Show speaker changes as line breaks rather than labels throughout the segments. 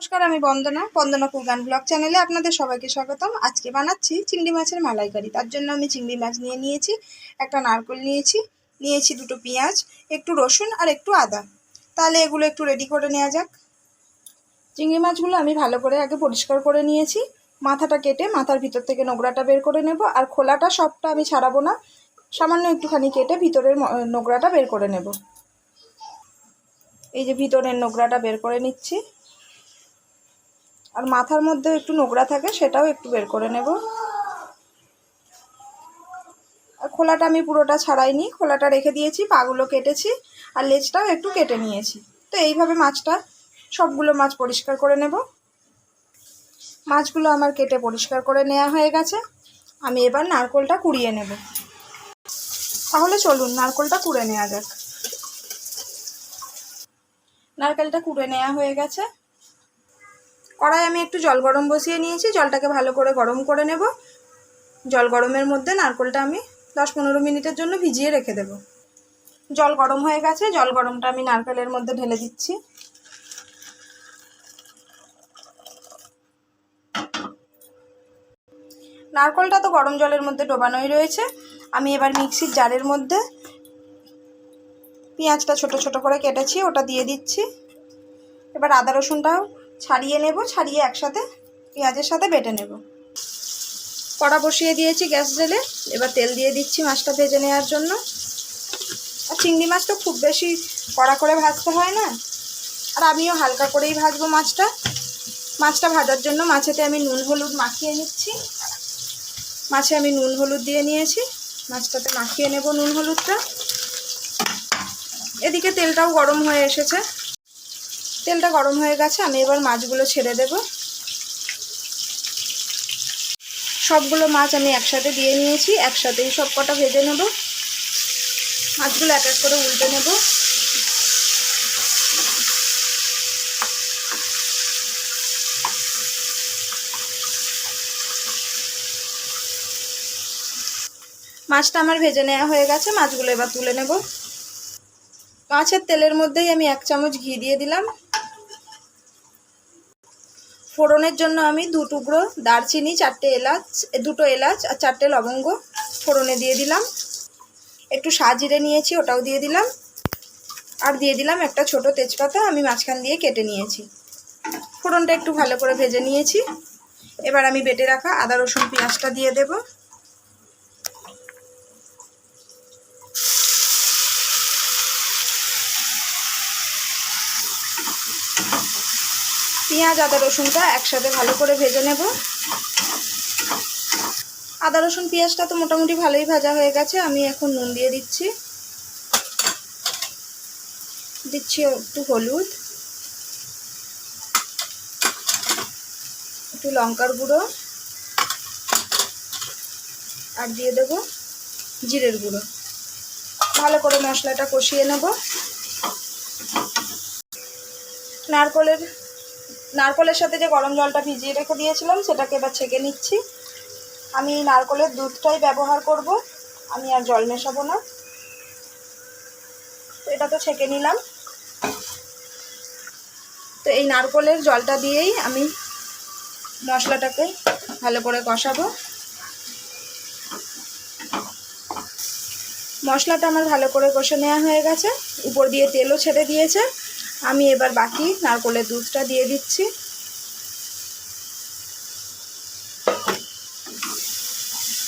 নমস্কার, আমি বন্দনা বন্দনা Coogan blog চ্যানেলে আপনাদের সবাইকে স্বাগতম। আজকে বানাচ্ছি চিংড়ি মাছের মালাইকারি। তার জন্য আমি চিংড়ি মাছ নিয়ে নিয়েছি, একটা নারকেল নিয়েছি নিয়েছি দুটো পেঁয়াজ, একটু রসুন আর একটু আদা। তাহলে এগুলো একটু রেডি করে নেওয়া যাক। চিংড়ি মাছগুলো আমি ভালো করে আগে পরিষ্কার করে নিয়েছি। মাথাটা কেটে মাথার ভিতর থেকে নোংরাটা বের করে নেব, আর খোলাটা সবটা আমি ছাড়াবো না। সামান্য একটুখানি কেটে ভিতরের নোংরাটা বের করে নেব। এই যে ভিতরের নোংরাটা বের করে নিচ্ছি। আর মাথার মধ্যে একটু নোংরা থাকে, সেটাও একটু বের করে নেব। আর খোলাটা আমি পুরোটা ছাড়াইনি, খোলাটা রেখে দিয়েছি, পাগুলো কেটেছি, আর লেজটাও একটু কেটে নিয়েছি। তো এইভাবে মাছটা, সবগুলো মাছ পরিষ্কার করে নেব। মাছগুলো আমার কেটে পরিষ্কার করে নেওয়া হয়ে গেছে। আমি এবার নারকোলটা কুড়িয়ে নেব। তাহলে চলুন, নারকোলটা কুড়ে নেওয়া যাক। নারকেলটা কুড়ে নেওয়া হয়ে গেছে। কড়াই আমি একটু জল গরম বসিয়ে নিয়েছি, জলটাকে ভালো করে গরম করে নেব। জল গরমের মধ্যে নারকোলটা আমি দশ পনেরো মিনিটের জন্য ভিজিয়ে রেখে দেব। জল গরম হয়ে গেছে, জল গরমটা আমি নারকেলের মধ্যে ঢেলে দিচ্ছি। নারকোলটা তো গরম জলের মধ্যে ডোবানোই রয়েছে। আমি এবার মিক্সির জারের মধ্যে পেঁয়াজটা ছোট ছোট করে কেটেছি, ওটা দিয়ে দিচ্ছি। এবার আদা রসুনটাও ছাড়িয়ে নেব, ছাড়িয়ে একসাথে পেঁয়াজের সাথে বেটে নেব। কড়া বসিয়ে দিয়েছি গ্যাস জেলে এবার তেল দিয়ে দিচ্ছি মাছটা ভেজে নেওয়ার জন্য। আর চিংড়ি মাছ তো খুব বেশি কড়া করে ভাজতে হয় না, আর আমিও হালকা করেই ভাজবো মাছটা। মাছটা ভাজার জন্য মাছেতে আমি নুন, হলুদ মাখিয়ে নিচ্ছি। মাছে আমি নুন, হলুদ দিয়ে নিয়েছি, মাছটাতে মাখিয়ে নেব নুন, হলুদটা। এদিকে তেলটাও গরম হয়ে এসেছে। তেলটা গরম হয়ে গেছে, আমি এবার মাছগুলো ছেড়ে দেব। সবগুলো মাছ আমি একসাথে দিয়ে নিয়েছি, একসাথেই সব কটা ভেজে নেব। মাছগুলো এক এক করে উল্টে নেব। মাছটা আমার ভেজে নেওয়া হয়ে গেছে, মাছগুলো এবার তুলে নেব। মাছের তেলের মধ্যেই আমি এক চামচ ঘি দিয়ে দিলাম। ফোড়নের জন্য আমি দু টুকরো দারচিনি, চারটে এলাচ, দুটো এলাচ আর চারটে লবঙ্গ ফোড়নে দিয়ে দিলাম। একটু সাজিরে নিয়েছি, ওটাও দিয়ে দিলাম। আর দিয়ে দিলাম একটা ছোট তেজপাতা, আমি মাঝখান দিয়ে কেটে নিয়েছি। ফোড়নটা একটু ভালো করে ভেজে নিয়েছি। এবার আমি বেটে রাখা আদা, রসুন, পেঁয়াজটা দিয়ে দেব। পেঁয়াজ, আদা, রসুনটা একসাথে ভালো করে ভেজে নেব। আদা, রসুন, পেঁয়াজটা তো মোটামুটি ভালোই ভাজা হয়ে গেছে, আমি এখন নুন দিয়ে দিচ্ছি। দিচ্ছি একটু হলুদ। একটু লঙ্কার গুঁড়ো। আর দিয়ে দেব জিরের গুঁড়ো। ভালো করে মশলাটা কষিয়ে নেব। নারকলের নারকলের সাথে যে গরম জলটা ভিজিয়ে রেখে দিয়েছিলাম, সেটাকে এবার ছেঁকে নিচ্ছি। আমি নারকলের দুধটাই ব্যবহার করব। আমি আর জল মেশাবো না। তো এটা তো ছেঁকে নিলাম। তো এই নারকলের জলটা দিয়েই আমি মশলাটাকে ভালো করে কষাবো। মশলাটা আমার ভালো করে কষে নেওয়া হয়ে গেছে। উপর দিয়ে তেলও ছেড়ে দিয়েছে। আমি এবার বাকি নারকলের দুধটা দিয়ে দিচ্ছি।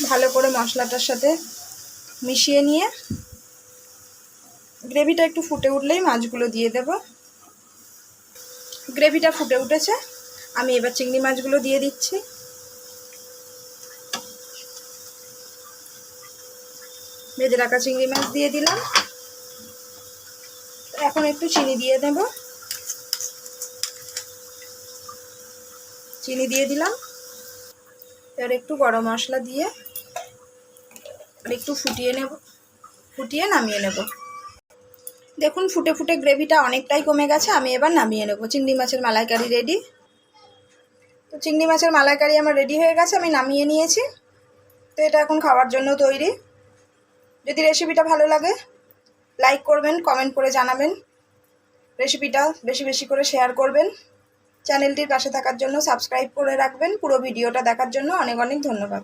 ভালো করে মশলাটার সাথে মিশিয়ে নিয়ে গ্রেভিটা একটু ফুটে উঠলেই মাছগুলো দিয়ে দেব। গ্রেভিটা ফুটে উঠেছে, আমি এবার চিংড়ি মাছগুলো দিয়ে দিচ্ছি। ভেজে রাখা চিংড়ি মাছ দিয়ে দিলাম। এখন একটু চিনি দিয়ে দেব। চিনি দিয়ে দিলাম। এবার একটু গরম মশলা দিয়ে আর একটু ফুটিয়ে নেব। ফুটিয়ে নামিয়ে নেব। দেখুন, ফুটে ফুটে গ্রেভিটা অনেকটাই কমে গেছে। আমি এবার নামিয়ে নেব। চিংড়ি মাছের মালাইকারি রেডি। তো চিংড়ি মাছের মালাইকারি আমার রেডি হয়ে গেছে, আমি নামিয়ে নিয়েছি। তো এটা এখন খাওয়ার জন্য তৈরি। যদি রেসিপিটা ভালো লাগে লাইক করবেন কমেন্ট করে জানাবেন। রেসিপিটা বেশি বেশি করে শেয়ার করবেন। চ্যানেলটির পাশে থাকার জন্য সাবস্ক্রাইব করে রাখবেন। পুরো ভিডিওটা দেখার জন্য অনেক অনেক ধন্যবাদ।